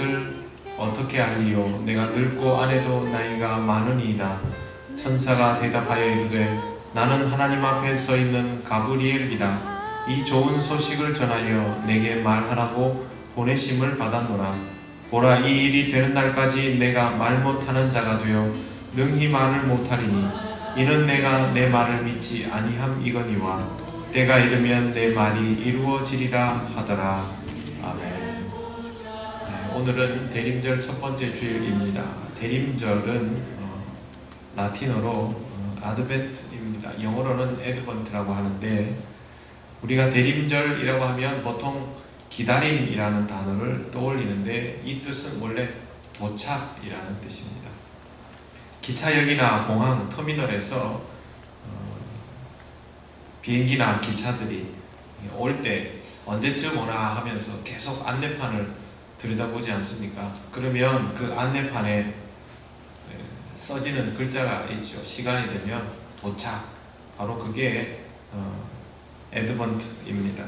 것을 어떻게 알리요? 내가 늙고 아내도 나이가 많으니이다. 천사가 대답하여 이르되 나는 하나님 앞에 서 있는 가브리엘이라. 이 좋은 소식을 전하여 내게 말하라고 보내심을 받았노라. 보라 이 일이 되는 날까지 내가 말 못하는 자가 되어 능히 말을 못하리니 이는 내가 내 말을 믿지 아니함 이거니와 때가 이르면 내 말이 이루어지리라 하더라. 아멘. 네, 오늘은 대림절 첫 번째 주일입니다 대림절은 어, 라틴어로 어, 아드벤트입니다 영어로는 에드번트라고 하는데 우리가 대림절이라고 하면 보통 기다림이라는 단어를 떠올리는데 이 뜻은 원래 도착이라는 뜻입니다. 기차역이나 공항 터미널에서 어, 비행기나 기차들이 올 때 언제쯤 오나 하면서 계속 안내판을 들여다보지 않습니까? 그러면 그 안내판에 에, 써지는 글자가 있죠. 시간이 되면 도착. 바로 그게 어, 에드번트입니다.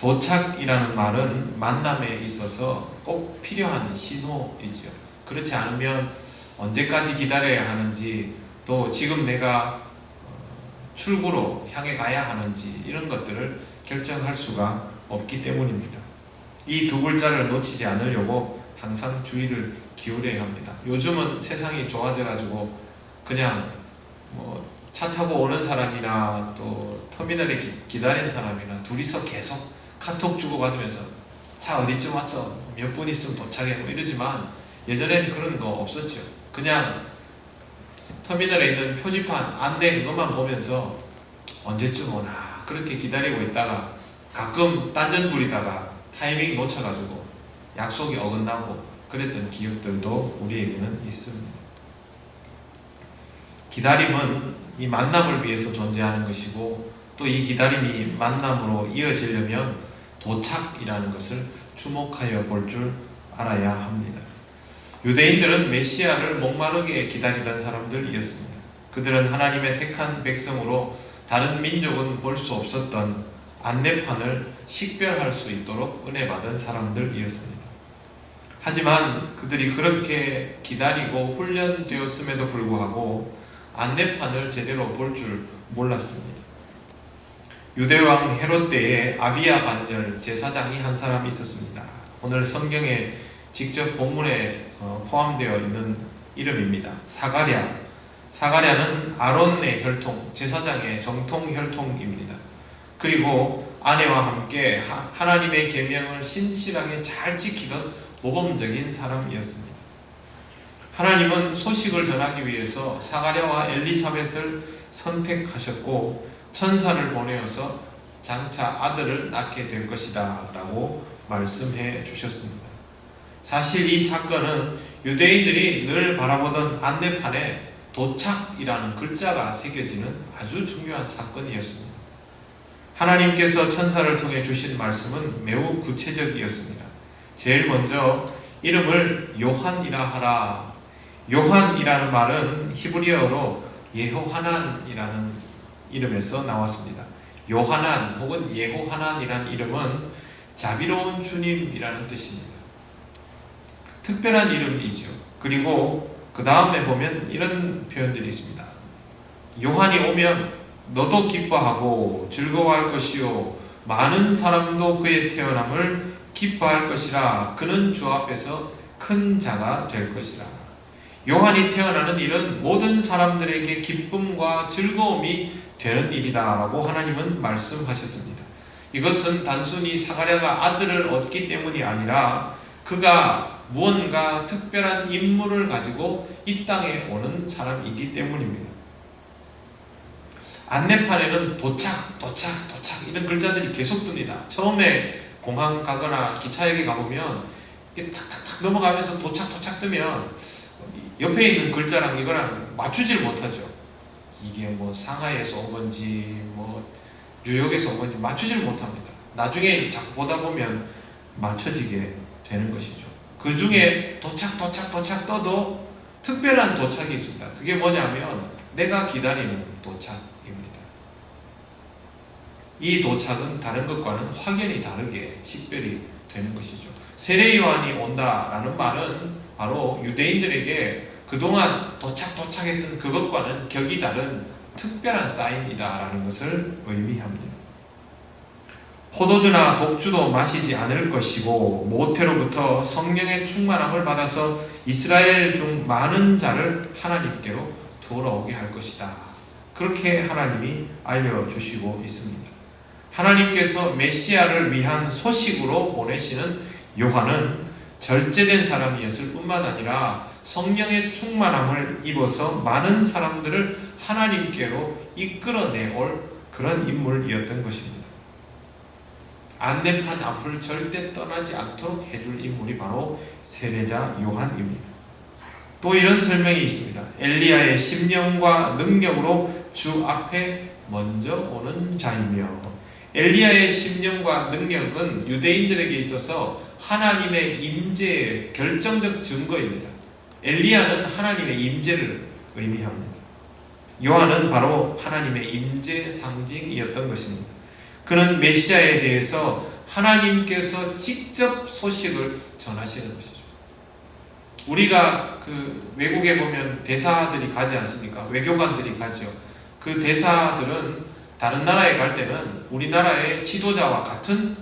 도착이라는 말은 만남에 있어서 꼭 필요한 신호이죠. 그렇지 않으면 언제까지 기다려야 하는지 또 지금 내가 어, 출구로 향해 가야 하는지 이런 것들을 결정할 수가 없기 때문입니다. 이 두 글자를 놓치지 않으려고 항상 주의를 기울여야 합니다. 요즘은 세상이 좋아져 가지고 그냥 뭐 차 타고 오는 사람이나 또 터미널에 기, 기다린 사람이나 둘이서 계속 카톡 주고받으면서 차 어디쯤 왔어 몇 분 있으면 도착해 뭐 이러지만 예전에는 그런 거 없었죠. 그냥 터미널에 있는 표지판 안내 그것만 보면서 언제쯤 오나 그렇게 기다리고 있다가 가끔 딴전 부리다가 타이밍 놓쳐가지고 약속이 어긋나고 그랬던 기억들도 우리에게는 있습니다. 기다림은 이 만남을 위해서 존재하는 것이고 또 이 기다림이 만남으로 이어지려면 도착이라는 것을 주목하여 볼 줄 알아야 합니다. 유대인들은 메시아를 목마르게 기다리던 사람들이었습니다. 그들은 하나님의 택한 백성으로 다른 민족은 볼 수 없었던 안내판을 식별할 수 있도록 은혜 받은 사람들이었습니다. 하지만 그들이 그렇게 기다리고 훈련되었음에도 불구하고 안내판을 제대로 볼 줄 몰랐습니다. 유대왕 헤롯 때에 아비야 반열 제사장이 한 사람이 있었습니다. 오늘 성경에 직접 본문에 어, 포함되어 있는 이름입니다. 사가랴. 사가랴는 아론의 혈통, 제사장의 정통 혈통입니다. 그리고 아내와 함께 하- 하나님의 계명을 신실하게 잘 지키던 모범적인 사람이었습니다. 하나님은 소식을 전하기 위해서 사가랴와 엘리사벳을 선택하셨고 천사를 보내어서 장차 아들을 낳게 될 것이다 라고 말씀해 주셨습니다. 사실 이 사건은 유대인들이 늘 바라보던 안내판에 도착이라는 글자가 새겨지는 아주 중요한 사건이었습니다. 하나님께서 천사를 통해 주신 말씀은 매우 구체적이었습니다. 제일 먼저 이름을 요한이라 하라. 요한이라는 말은 히브리어로 예호하난이라는 이름에서 나왔습니다. 요하난 혹은 예호하난이라는 이름은 자비로운 주님이라는 뜻입니다. 특별한 이름이죠. 그리고 그 다음에 보면 이런 표현들이 있습니다. 요한이 오면 너도 기뻐하고 즐거워할 것이요 많은 사람도 그의 태어남을 기뻐할 것이라 그는 주 앞에서 큰 자가 될 것이라 요한이 태어나는 일은 모든 사람들에게 기쁨과 즐거움이 되는 일이다라고 하나님은 말씀하셨습니다. 이것은 단순히 사가랴가 아들을 얻기 때문이 아니라 그가 무언가 특별한 임무를 가지고 이 땅에 오는 사람이기 때문입니다. 안내판에는 도착, 도착, 도착 이런 글자들이 계속 뜹니다. 처음에 공항 가거나 기차역에 가보면 탁탁탁 넘어가면서 도착, 도착 뜨면 옆에 있는 글자랑 이거랑 맞추질 못하죠. 이게 뭐 상하이에서 온 건지 뭐 뉴욕에서 온 건지 맞추지를 못합니다. 나중에 자꾸 보다 보면 맞춰지게 되는 것이죠. 그 중에 도착, 도착, 도착 떠도 특별한 도착이 있습니다. 그게 뭐냐면 내가 기다리는 도착입니다. 이 도착은 다른 것과는 확연히 다르게 식별이 되는 것이죠. 세례 요한이 온다라는 말은 바로 유대인들에게 그동안 도착 도착했던 그것과는 격이 다른 특별한 사인이다라는 것을 의미합니다. 포도주나 독주도 마시지 않을 것이고 모태로부터 성령의 충만함을 받아서 이스라엘 중 많은 자를 하나님께로 돌아오게 할 것이다. 그렇게 하나님이 알려주시고 있습니다. 하나님께서 메시아를 위한 소식으로 보내시는 요한은 절제된 사람이었을 뿐만 아니라 성령의 충만함을 입어서 많은 사람들을 하나님께로 이끌어내올 그런 인물이었던 것입니다. 안내판 앞을 절대 떠나지 않도록 해줄 인물이 바로 세례자 요한입니다. 또 이런 설명이 있습니다. 엘리야의 심령과 능력으로 주 앞에 먼저 오는 자이며 엘리야의 심령과 능력은 유대인들에게 있어서 하나님의 임재의 결정적 증거입니다. 엘리야는 하나님의 임재를 의미합니다. 요한은 바로 하나님의 임재 상징이었던 것입니다. 그는 메시아에 대해서 하나님께서 직접 소식을 전하시는 것이죠. 우리가 그 외국에 보면 대사들이 가지 않습니까? 외교관들이 가죠. 그 대사들은 다른 나라에 갈 때는 우리나라의 지도자와 같은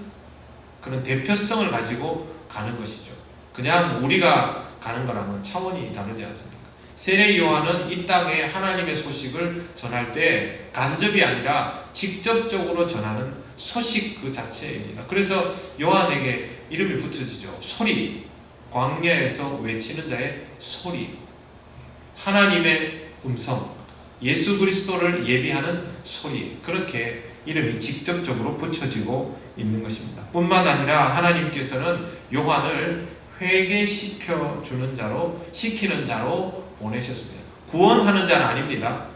그런 대표성을 가지고 가는 것이죠. 그냥 우리가 가는 거랑은 차원이 다르지 않습니까? 세례 요한은 이 땅에 하나님의 소식을 전할 때 간접이 아니라 직접적으로 전하는 소식 그 자체입니다. 그래서 요한에게 이름이 붙여지죠. 소리, 광야에서 외치는 자의 소리, 하나님의 음성, 예수 그리스도를 예비하는 소리 그렇게 이름이 직접적으로 붙여지고 있는 것입니다. 뿐만 아니라 하나님께서는 요한을 회개 시켜 주는 자로 시키는 자로 보내셨습니다. 구원하는 자는 아닙니다.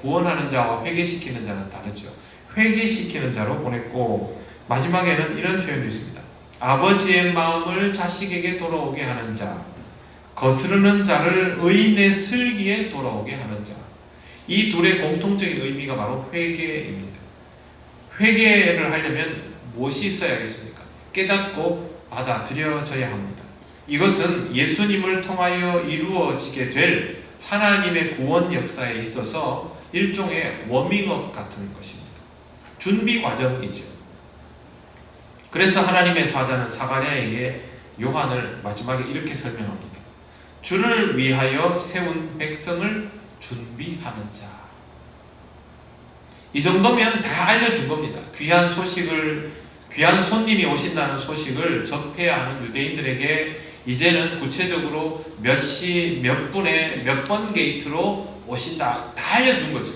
구원하는 자와 회개시키는 자는 다르죠. 회개시키는 자로 보냈고 마지막에는 이런 표현도 있습니다. 아버지의 마음을 자식에게 돌아오게 하는 자, 거스르는 자를 의인의 슬기에 돌아오게 하는 자. 이 둘의 공통적인 의미가 바로 회개입니다. 회개를 하려면 무엇이 있어야겠습니까? 깨닫고 받아들여져야 합니다. 이것은 예수님을 통하여 이루어지게 될 하나님의 구원 역사에 있어서 일종의 워밍업 같은 것입니다. 준비 과정이죠. 그래서 하나님의 사자는 사가랴에게 요한을 마지막에 이렇게 설명합니다. 주를 위하여 세운 백성을 준비하는 자. 이 정도면 다 알려준 겁니다. 귀한 소식을, 귀한 손님이 오신다는 소식을 접해야 하는 유대인들에게 이제는 구체적으로 몇 시, 몇 분에, 몇 번 게이트로 오신다. 다 알려준 거죠.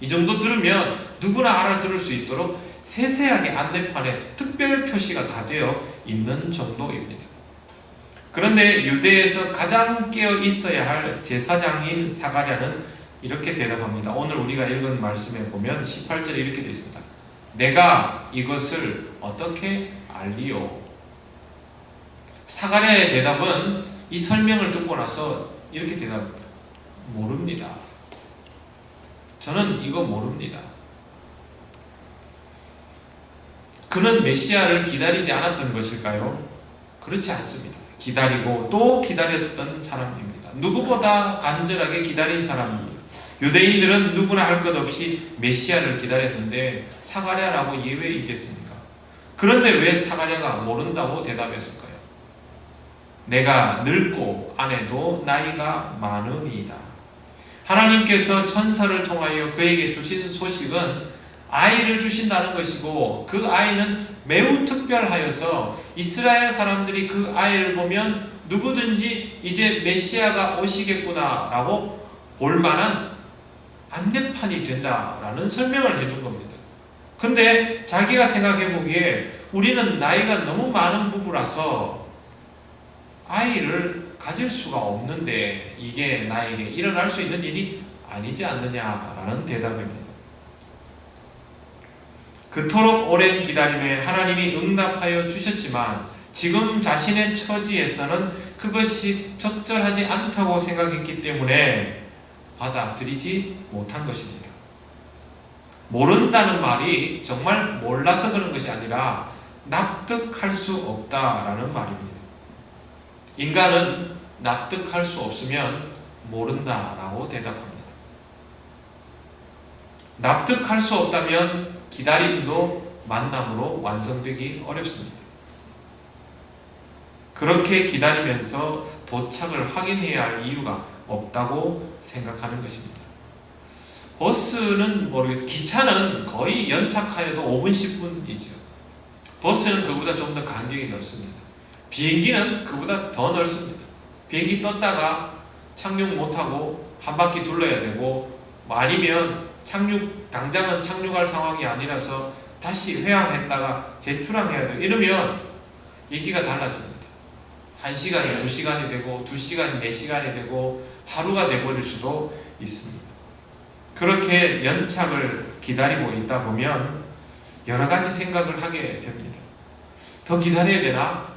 이 정도 들으면 누구나 알아들을 수 있도록 세세하게 안내판에 특별 표시가 다 되어 있는 정도입니다. 그런데 유대에서 가장 깨어 있어야 할 제사장인 사가랴는 이렇게 대답합니다. 오늘 우리가 읽은 말씀에 보면 18절에 이렇게 되어 있습니다. 내가 이것을 어떻게 알리오? 사가랴의 대답은 이 설명을 듣고 나서 이렇게 대답합니다. 모릅니다. 저는 이거 모릅니다. 그는 메시아를 기다리지 않았던 것일까요? 그렇지 않습니다. 기다리고 또 기다렸던 사람입니다. 누구보다 간절하게 기다린 사람입니다. 유대인들은 누구나 할 것 없이 메시아를 기다렸는데 사가랴라고 예외이겠습니까? 그런데 왜 사가랴가 모른다고 대답했을까요? 내가 늙고 아내도 나이가 많으니이다. 하나님께서 천사를 통하여 그에게 주신 소식은 아이를 주신다는 것이고 그 아이는 매우 특별하여서 이스라엘 사람들이 그 아이를 보면 누구든지 이제 메시아가 오시겠구나라고 볼 만한 안내판이 된다라는 설명을 해준 겁니다. 근데 자기가 생각해 보기에 우리는 나이가 너무 많은 부부라서 아이를 가질 수가 없는데 이게 나에게 일어날 수 있는 일이 아니지 않느냐라는 대답입니다. 그토록 오랜 기다림에 하나님이 응답하여 주셨지만 지금 자신의 처지에서는 그것이 적절하지 않다고 생각했기 때문에 받아들이지 못한 것입니다. 모른다는 말이 정말 몰라서 그런 것이 아니라 납득할 수 없다라는 말입니다. 인간은 납득할 수 없으면 모른다라고 대답합니다. 납득할 수 없다면 기다림도 만남으로 완성되기 어렵습니다. 그렇게 기다리면서 도착을 확인해야 할 이유가 없다고 생각하는 것입니다. 버스는 모르겠, 기차는 거의 연착하여도 5분, 10분이죠. 버스는 그보다 좀 더 간격이 넓습니다. 비행기는 그보다 더 넓습니다. 비행기 떴다가 착륙 못하고 한 바퀴 둘러야 되고 뭐 아니면 착륙 당장은 착륙할 상황이 아니라서 다시 회항했다가 재출항해야 돼 이러면 얘기가 달라집니다. 한 시간이 두 시간이 되고 두 시간이 네 시간이 되고 하루가 돼버릴 수도 있습니다. 그렇게 연착을 기다리고 있다 보면 여러 가지 생각을 하게 됩니다. 더 기다려야 되나?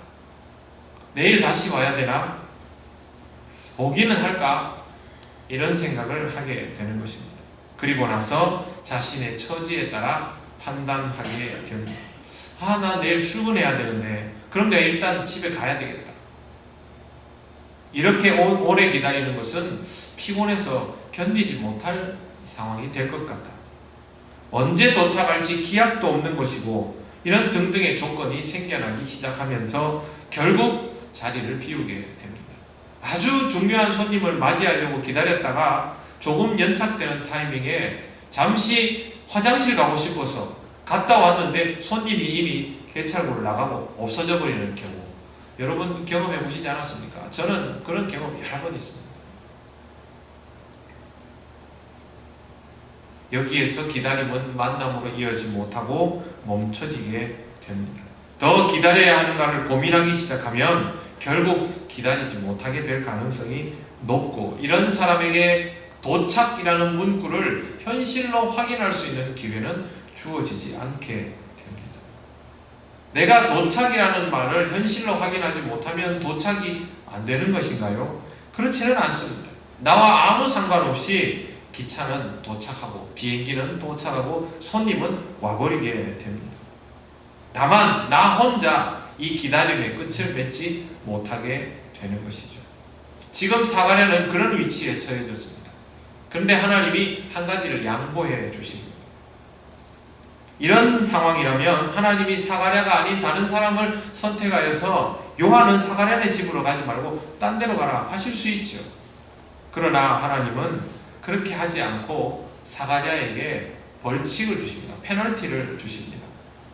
내일 다시 와야 되나? 오기는 할까? 이런 생각을 하게 되는 것입니다. 그리고 나서 자신의 처지에 따라 판단하게 됩니다. 아, 나 내일 출근해야 되는데, 그럼 내가 일단 집에 가야 되겠다. 이렇게 오- 오래 기다리는 것은 피곤해서 견디지 못할 상황이 될 것 같다. 언제 도착할지 기약도 없는 것이고, 이런 등등의 조건이 생겨나기 시작하면서 결국 자리를 비우게 됩니다. 아주 중요한 손님을 맞이하려고 기다렸다가 조금 연착되는 타이밍에 잠시 화장실 가고 싶어서 갔다 왔는데 손님이 이미 개찰구를 나가고 없어져 버리는 경우 여러분 경험해 보시지 않았습니까? 저는 그런 경험 여러 번 있습니다. 여기에서 기다림은 만남으로 이어지 못하고 멈춰지게 됩니다. 더 기다려야 하는가를 고민하기 시작하면 결국 기다리지 못하게 될 가능성이 높고 이런 사람에게 도착이라는 문구를 현실로 확인할 수 있는 기회는 주어지지 않게 됩니다. 내가 도착이라는 말을 현실로 확인하지 못하면 도착이 안 되는 것인가요? 그렇지는 않습니다. 나와 아무 상관없이 기차는 도착하고 비행기는 도착하고 손님은 와버리게 됩니다. 다만 나 혼자 이 기다림의 끝을 맺지 못하게 되는 것이죠. 지금 사가랴는 그런 위치에 처해졌습니다. 그런데 하나님이 한 가지를 양보해 주십니다. 이런 상황이라면 하나님이 사가랴가 아닌 다른 사람을 선택하여서 요한은 사가랴네 집으로 가지 말고 딴 데로 가라 하실 수 있죠. 그러나 하나님은 그렇게 하지 않고 사가랴에게 벌칙을 주십니다. 페널티를 주십니다.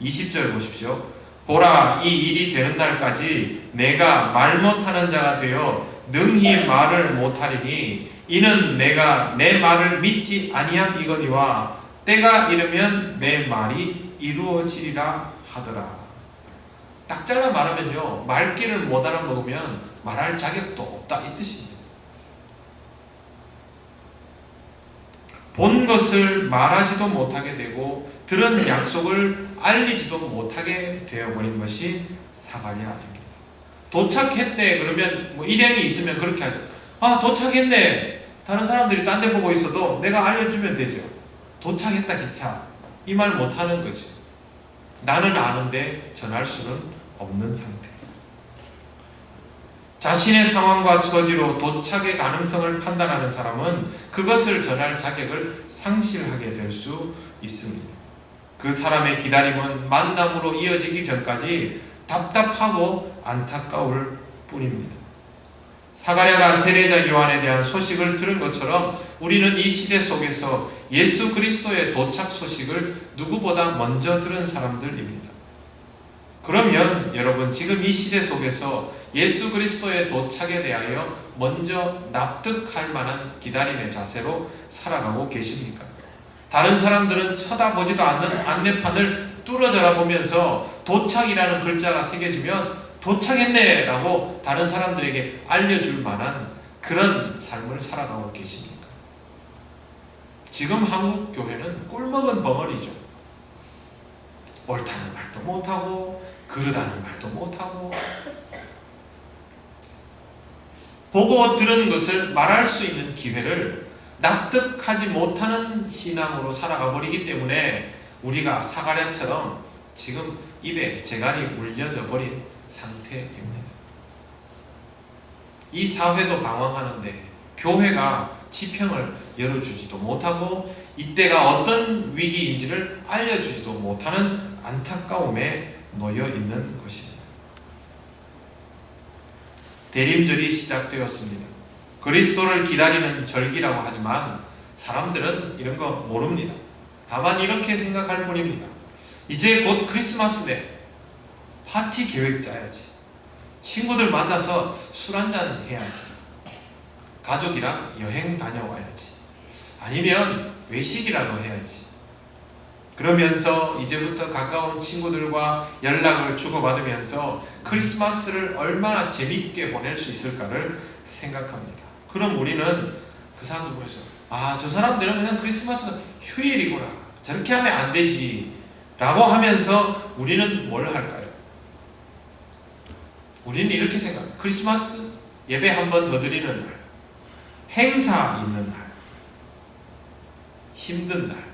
20절 보십시오. 보라 이 일이 되는 날까지 내가 말 못하는 자가 되어 능히 말을 못하리니 이는 내가 내 말을 믿지 아니함 이거니와 때가 이르면 내 말이 이루어지리라 하더라. 딱 잘라 말하면요 말귀를 못 알아먹으면 말할 자격도 없다 이 뜻입니다. 본 것을 말하지도 못하게 되고 들은 약속을 알리지도 못하게 되어버린 것이 사가랴입니다. 도착했네 그러면 뭐 일행이 있으면 그렇게 하죠. 아 도착했네. 다른 사람들이 딴 데 보고 있어도 내가 알려주면 되죠. 도착했다 기차. 이 말 못하는 거지. 나는 아는데 전할 수는 없는 상태. 자신의 상황과 처지로 도착의 가능성을 판단하는 사람은 그것을 전할 자격을 상실하게 될 수 있습니다. 그 사람의 기다림은 만남으로 이어지기 전까지 답답하고 안타까울 뿐입니다. 사가랴가 세례자 요한에 대한 소식을 들은 것처럼 우리는 이 시대 속에서 예수 그리스도의 도착 소식을 누구보다 먼저 들은 사람들입니다. 그러면 여러분 지금 이 시대 속에서 예수 그리스도의 도착에 대하여 먼저 납득할 만한 기다림의 자세로 살아가고 계십니까? 다른 사람들은 쳐다보지도 않는 안내판을 뚫어져라 보면서 도착이라는 글자가 새겨지면 도착했네 라고 다른 사람들에게 알려줄 만한 그런 삶을 살아가고 계십니까? 지금 한국 교회는 꿀먹은 벙어리죠. 옳다는 말도 못하고 그르다는 말도 못하고 보고 들은 것을 말할 수 있는 기회를 납득하지 못하는 신앙으로 살아가 버리기 때문에 우리가 사가랴처럼 지금 입에 재갈이 물려져 버린 상태입니다. 이 사회도 방황하는데 교회가 지평을 열어주지도 못하고 이때가 어떤 위기인지를 알려주지도 못하는 안타까움에 놓여 있는 것입니다. 대림절이 시작되었습니다. 그리스도를 기다리는 절기라고 하지만 사람들은 이런 거 모릅니다. 다만 이렇게 생각할 뿐입니다. 이제 곧 크리스마스네. 파티 계획 짜야지. 친구들 만나서 술 한잔 해야지. 가족이랑 여행 다녀와야지. 아니면 외식이라도 해야지. 그러면서 이제부터 가까운 친구들과 연락을 주고받으면서 크리스마스를 얼마나 재밌게 보낼 수 있을까를 생각합니다. 그럼 우리는 그 사람들 보면서 아, 저 사람들은 그냥 크리스마스가 휴일이구나. 저렇게 하면 안 되지. 라고 하면서 우리는 뭘 할까요? 우리는 이렇게 생각합니다. 크리스마스 예배 한 번 더 드리는 날, 행사 있는 날, 힘든 날.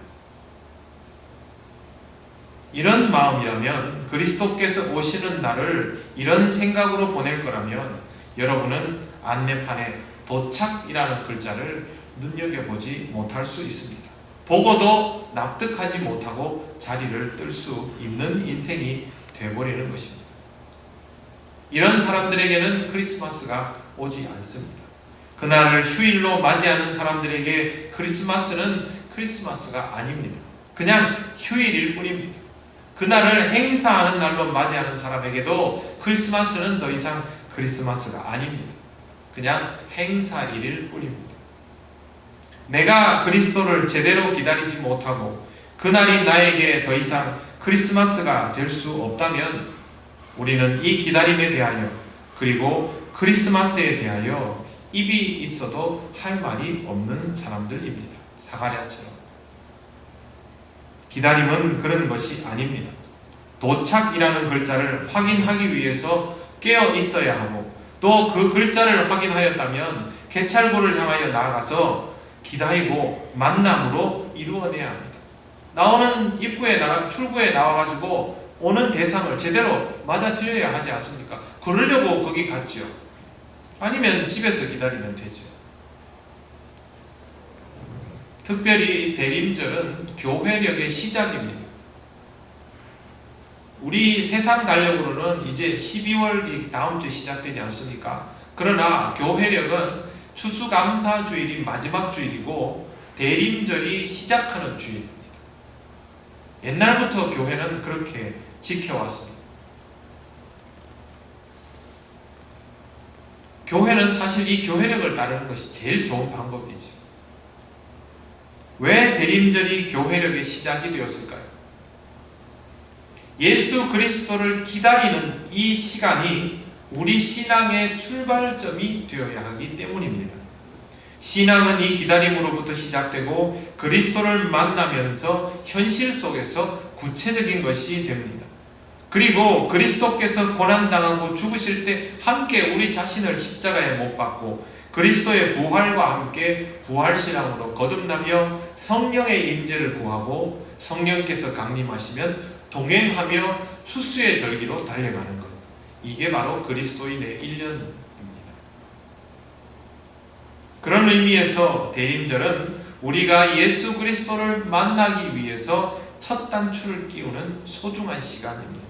이런 마음이라면 그리스도께서 오시는 날을 이런 생각으로 보낼 거라면 여러분은 안내판에 도착이라는 글자를 눈여겨보지 못할 수 있습니다. 보고도 납득하지 못하고 자리를 뜰 수 있는 인생이 되어버리는 것입니다. 이런 사람들에게는 크리스마스가 오지 않습니다. 그날을 휴일로 맞이하는 사람들에게 크리스마스는 크리스마스가 아닙니다. 그냥 휴일일 뿐입니다. 그날을 행사하는 날로 맞이하는 사람에게도 크리스마스는 더 이상 크리스마스가 아닙니다. 그냥 행사일일 뿐입니다. 내가 그리스도를 제대로 기다리지 못하고 그날이 나에게 더 이상 크리스마스가 될 수 없다면 우리는 이 기다림에 대하여 그리고 크리스마스에 대하여 입이 있어도 할 말이 없는 사람들입니다. 사가랴처럼. 기다림은 그런 것이 아닙니다. 도착이라는 글자를 확인하기 위해서 깨어 있어야 하고 또 그 글자를 확인하였다면 개찰구를 향하여 나아가서 기다리고 만남으로 이루어내야 합니다. 나오는 입구에 나가 출구에 나와 가지고 오는 대상을 제대로 맞아들여야 하지 않습니까? 그러려고 거기 갔죠. 아니면 집에서 기다리면 되죠. 특별히 대림절은 교회력의 시작입니다. 우리 세상 달력으로는 이제 12월이 다음 주 시작되지 않습니까? 그러나 교회력은 추수감사 주일이 마지막 주일이고 대림절이 시작하는 주일입니다. 옛날부터 교회는 그렇게 지켜왔습니다. 교회는 사실 이 교회력을 따르는 것이 제일 좋은 방법이죠. 왜 대림절이 교회력의 시작이 되었을까요? 예수 그리스도를 기다리는 이 시간이 우리 신앙의 출발점이 되어야 하기 때문입니다. 신앙은 이 기다림으로부터 시작되고 그리스도를 만나면서 현실 속에서 구체적인 것이 됩니다. 그리고 그리스도께서 고난당하고 죽으실 때 함께 우리 자신을 십자가에 못 박고 그리스도의 부활과 함께 부활신앙으로 거듭나며 성령의 임재를 구하고 성령께서 강림하시면 동행하며 수수의 절기로 달려가는 것. 이게 바로 그리스도인의 1년입니다. 그런 의미에서 대림절은 우리가 예수 그리스도를 만나기 위해서 첫 단추를 끼우는 소중한 시간입니다.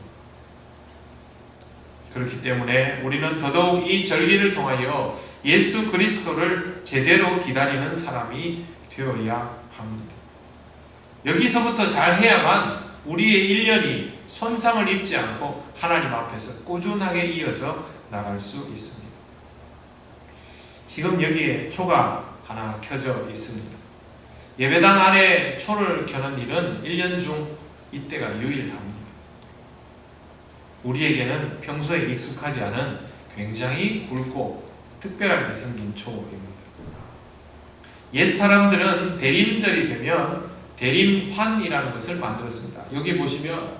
그렇기 때문에 우리는 더더욱 이 절기를 통하여 예수 그리스도를 제대로 기다리는 사람이 되어야 합니다. 여기서부터 잘 해야만 우리의 1년이 손상을 입지 않고 하나님 앞에서 꾸준하게 이어져 나갈 수 있습니다. 지금 여기에 초가 하나 켜져 있습니다. 예배당 안에 초를 켜는 일은 1년 중 이때가 유일합니다. 우리에게는 평소에 익숙하지 않은 굉장히 굵고 특별하게 생긴 초입니다. 옛 사람들은 대림절이 되면 대림환이라는 것을 만들었습니다. 여기 보시면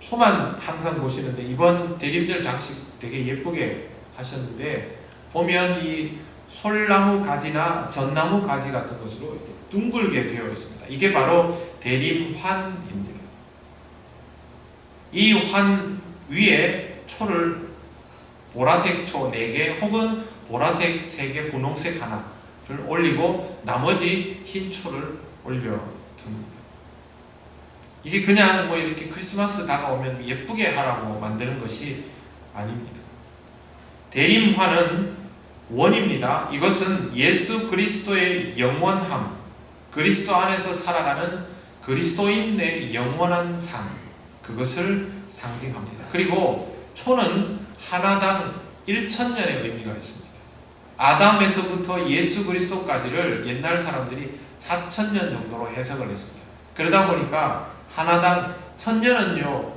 초만 항상 보시는데 이번 대림절 장식 되게 예쁘게 하셨는데 보면 이 솔나무 가지나 전나무 가지 같은 것으로 둥글게 되어 있습니다. 이게 바로 대림환입니다. 이 환 위에 초를 보라색 초 4개 혹은 보라색 3개, 분홍색 하나를 올리고 나머지 흰 초를 올려둡니다. 이게 그냥 뭐 이렇게 크리스마스 다가오면 예쁘게 하라고 만드는 것이 아닙니다. 대림화는 원입니다. 이것은 예수 그리스도의 영원함, 그리스도 안에서 살아가는 그리스도인의 영원한 삶, 그것을 상징합니다. 그리고 초는 하나당 1천년의 의미가 있습니다. 아담에서부터 예수 그리스도까지를 옛날 사람들이 4천년 정도로 해석을 했습니다. 그러다 보니까 하나당 천년은요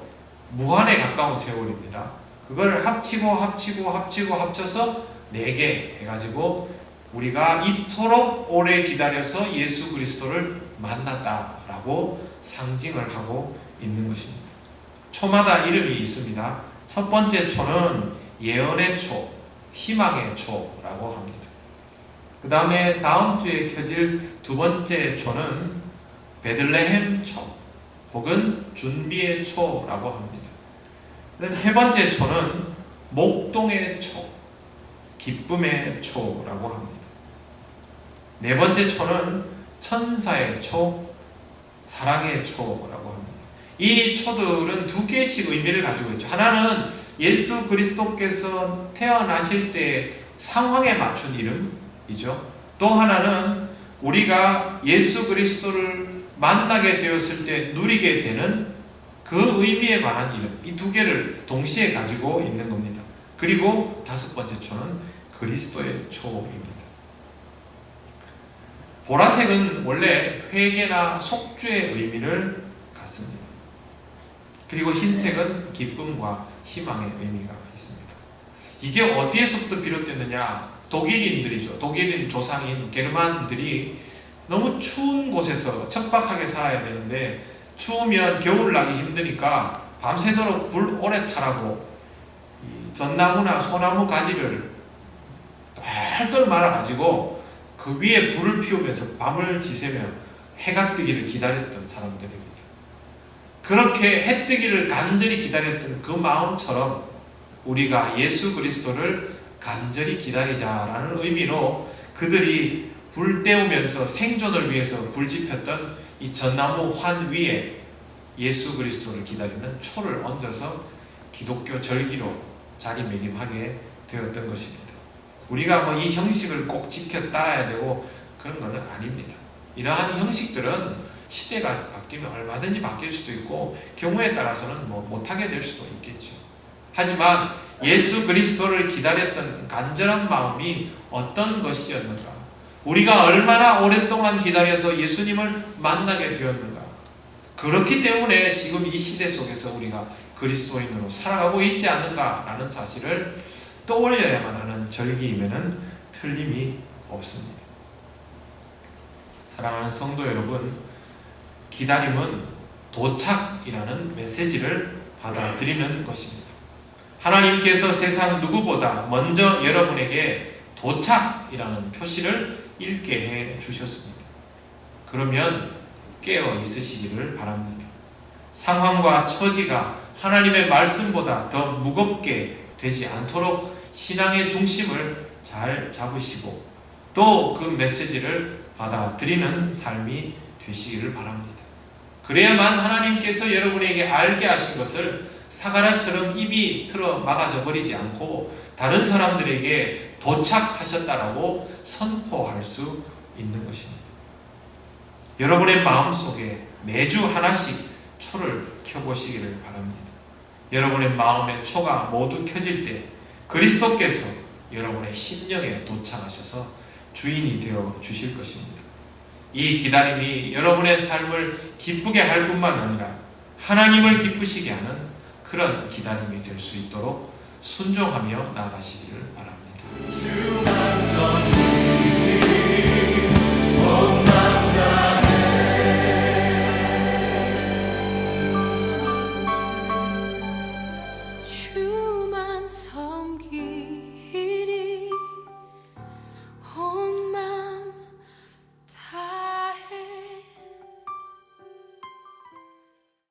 무한에 가까운 세월입니다. 그걸 합치고 합치고 합치고 합쳐서 4개 해가지고 우리가 이토록 오래 기다려서 예수 그리스도를 만났다라고 상징을 하고 있는 것입니다. 초마다 이름이 있습니다. 첫 번째 초는 예언의 초, 희망의 초라고 합니다. 그 다음에 다음 주에 켜질 두 번째 초는 베들레헴 초 혹은 준비의 초라고 합니다. 세 번째 초는 목동의 초, 기쁨의 초라고 합니다. 네 번째 초는 천사의 초, 사랑의 초라고 합니다. 이 초들은 두 개씩 의미를 가지고 있죠. 하나는 예수 그리스도께서 태어나실 때 상황에 맞춘 이름이죠. 또 하나는 우리가 예수 그리스도를 만나게 되었을 때 누리게 되는 그 의미에 관한 이름. 이 두 개를 동시에 가지고 있는 겁니다. 그리고 다섯 번째 초는 그리스도의 초입니다. 보라색은 원래 회개나 속죄의 의미를 갖습니다. 그리고 흰색은 기쁨과 희망의 의미가 있습니다. 이게 어디에서부터 비롯됐느냐? 독일인들이죠. 독일인 조상인 게르만들이 너무 추운 곳에서 척박하게 살아야 되는데 추우면 겨울 나기 힘드니까 밤새도록 불 오래 타라고 이 전나무나 소나무 가지를 똘똘 말아가지고 그 위에 불을 피우면서 밤을 지새며 해가 뜨기를 기다렸던 사람들입니다. 그렇게 해 뜨기를 간절히 기다렸던 그 마음처럼 우리가 예수 그리스도를 간절히 기다리자라는 의미로 그들이 불 때우면서 생존을 위해서 불 지폈던 이 전나무 환 위에 예수 그리스도를 기다리는 초를 얹어서 기독교 절기로 자리매김하게 되었던 것입니다. 우리가 뭐 이 형식을 꼭 지켜 따라야 되고 그런 것은 아닙니다. 이러한 형식들은 시대가 바뀌면 얼마든지 바뀔 수도 있고 경우에 따라서는 뭐 못하게 될 수도 있겠죠. 하지만 예수 그리스도를 기다렸던 간절한 마음이 어떤 것이었는가? 우리가 얼마나 오랫동안 기다려서 예수님을 만나게 되었는가? 그렇기 때문에 지금 이 시대 속에서 우리가 그리스도인으로 살아가고 있지 않는가라는 사실을 떠올려야만 하는 절기임에는 틀림이 없습니다. 사랑하는 성도 여러분, 기다림은 도착이라는 메시지를 받아들이는 것입니다. 하나님께서 세상 누구보다 먼저 여러분에게 도착이라는 표시를 읽게 해 주셨습니다. 그러면 깨어 있으시기를 바랍니다. 상황과 처지가 하나님의 말씀보다 더 무겁게 되지 않도록 신앙의 중심을 잘 잡으시고 또 그 메시지를 받아들이는 삶이 되시기를 바랍니다. 그래야만 하나님께서 여러분에게 알게 하신 것을 사가랴처럼 입이 틀어 막아져 버리지 않고 다른 사람들에게 도착하셨다라고 선포할 수 있는 것입니다. 여러분의 마음 속에 매주 하나씩 초를 켜보시기를 바랍니다. 여러분의 마음의 초가 모두 켜질 때 그리스도께서 여러분의 심령에 도착하셔서 주인이 되어 주실 것입니다. 이 기다림이 여러분의 삶을 기쁘게 할 뿐만 아니라 하나님을 기쁘시게 하는 그런 기다림이 될 수 있도록 순종하며 나아가시기를 바랍니다.